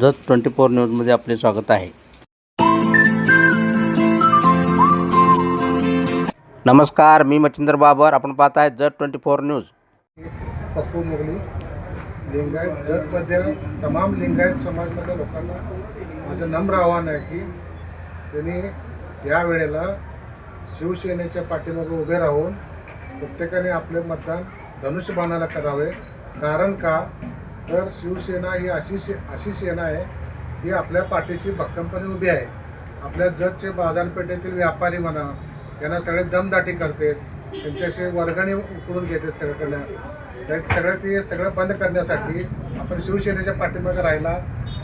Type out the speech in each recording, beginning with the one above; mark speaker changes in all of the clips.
Speaker 1: Jat twenty four न्यूजमध्ये आपले स्वागत आहे. नमस्कार मी मच्छिंद्र बाबर. आपण पाहत आहे Jath twenty four news.
Speaker 2: Pappu Mogali Lingayat जतमध्ये तमाम लिंगायत समाजमधल्या लोकांना माझं नम्र आव्हान आहे की त्यांनी या वेळेला शिवसेनेच्या पाठीमागे उभे राहून प्रत्येकाने आपले मतदान धनुष्यबाणाला करावे. कारण का? तर शिवसेना ही अशी से अशी सेना आहे ही आपल्या पाठीशी भक्कमपणे उभी आहे. आपल्या जगचे बाजारपेठेतील व्यापारी म्हणा यांना सगळे दमदाटी करते. त्यांच्याशी वर्गणी उकळून घेते सगळ्याकडनं त्या सगळं ते सगळं बंद करण्यासाठी आपण शिवसेनेच्या पाठीमागे राहिला.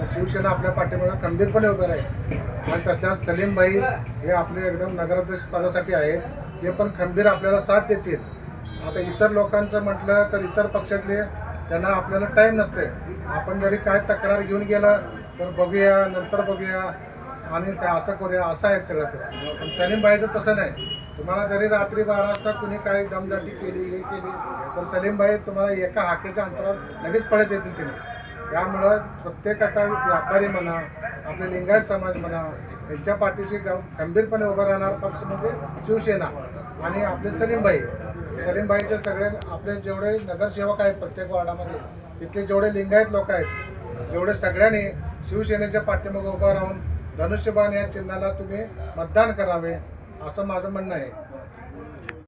Speaker 2: तर शिवसेना आपल्या पाठीमागे खंबीरपणे उभे राहील. आणि त्यातल्या सलीमभाई हे आपले एकदम नगराध्यक्ष पदासाठी आहेत. ते पण खंबीर आपल्याला साथ देतील. आता इतर लोकांचं म्हटलं तर इतर पक्षातले त्यांना आपल्याला टाईम नसते आपण जरी काय तक्रार घेऊन गेला तर बघूया नंतर बघूया आणि काय असं करूया असं आहे सगळं ते. पण सलीमबाईचं तसं नाही. तुम्हाला जरी रात्री बारा वाजता कुणी काही दमदाटी केली हे केली तर सलीमबाई तुम्हाला एका हाकेच्या अंतरावर लगेच पळत येतील तिने. त्यामुळं प्रत्येक आता व्यापारी म्हणा आपले लिंगायत समाज म्हणा यांच्या पाठीशी ग- उभं राहणार पक्ष म्हणजे शिवसेना आणि आपले सलीमबाई सलीमबाईचे सगळे आपले जेवढे नगरसेवक आहेत प्रत्येक वार्डामध्ये तिथले जेवढे लिंगायत लोक आहेत जेवढे सगळ्यांनी शिवसेनेच्या पाठीमागे उभं राहून धनुष्यबाण या चिन्हाला तुम्ही मतदान करावे असं माझं म्हणणं आहे.